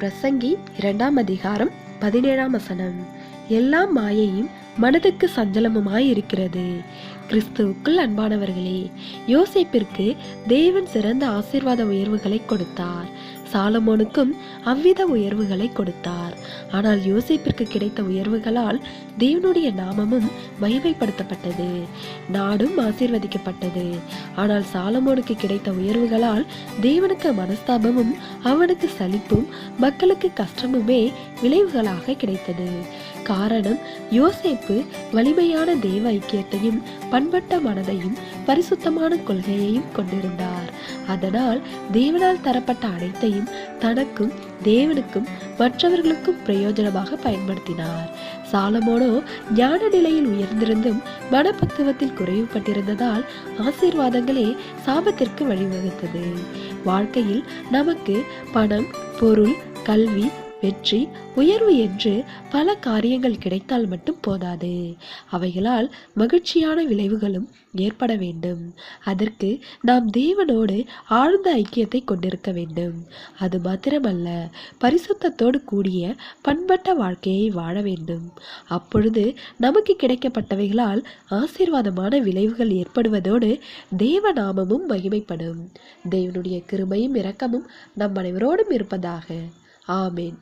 பிரசங்கி இரண்டாம் அதிகாரம் பதினேழாம் வசனம். எல்லா மாயையும் மனதுக்கு சஞ்சலமுமாய் இருக்கிறது கிறிஸ்துவுக்குள் அன்பானவர்களே யோசிப்பிற்கு தேவன் சிறந்த ஆசீர்வாத உயர்வுகளை கொடுத்தார். சாலமோனுக்கும் அவ்வித உயர்வுகளை கொடுத்தார். ஆனால் யோசிப்பிற்கு கிடைத்த உயர்வுகளால் தேவனுடைய நாமமும் மகிமைப்படுத்தப்பட்டது. நாடும் ஆசீர்வதிக்கப்பட்டது. ஆனால் சாலமோனுக்கு கிடைத்த உயர்வுகளால் தேவனுக்கு மனஸ்தாபமும் அவனுக்கு சலிப்பும் மக்களுக்கு கஷ்டமுமே விளைவுகளாக கிடைத்தது. காரணம் யோசேப்பு வலிமையான தேவ ஐக்கியத்தையும் பண்பட்ட மனதையும் பரிசுத்தமான கொள்கையையும் கொண்டிருந்தார். அதனால் தேவனால் தரப்பட்ட அனைத்தையும் தனக்கும் தேவனுக்கும் மற்றவர்களுக்கும் பிரயோஜனமாக பயன்படுத்தினார். சாலமோனோ ஞான நிலையில் உயர்ந்திருந்தும் மனப்பக்குவத்தில் குறைவுபட்டிருந்ததால் ஆசீர்வாதங்களே சாபத்திற்கு வழிவகுத்தது. வாழ்க்கையில் நமக்கு பணம் பொருள் கல்வி வெற்றி உயர்வு என்று பல காரியங்கள் கிடைத்தால் மட்டும் போதாது. அவைகளால் மகிழ்ச்சியான விளைவுகளும் ஏற்பட வேண்டும். அதற்கு நாம் தேவனோடு ஆழ்ந்த ஐக்கியத்தை கொண்டிருக்க வேண்டும். அது மாத்திரமல்ல பரிசுத்தத்தோடு கூடிய பண்பட்ட வாழ்க்கையை வாழ வேண்டும். அப்பொழுது நமக்கு கிடைக்கப்பட்டவைகளால் ஆசீர்வாதமான விளைவுகள் ஏற்படுவதோடு தேவநாமமும் மகிமைப்படும். தேவனுடைய கிருமையும் இரக்கமும் நம் அனைவரோடும் இருப்பதாக. ஆமேன்.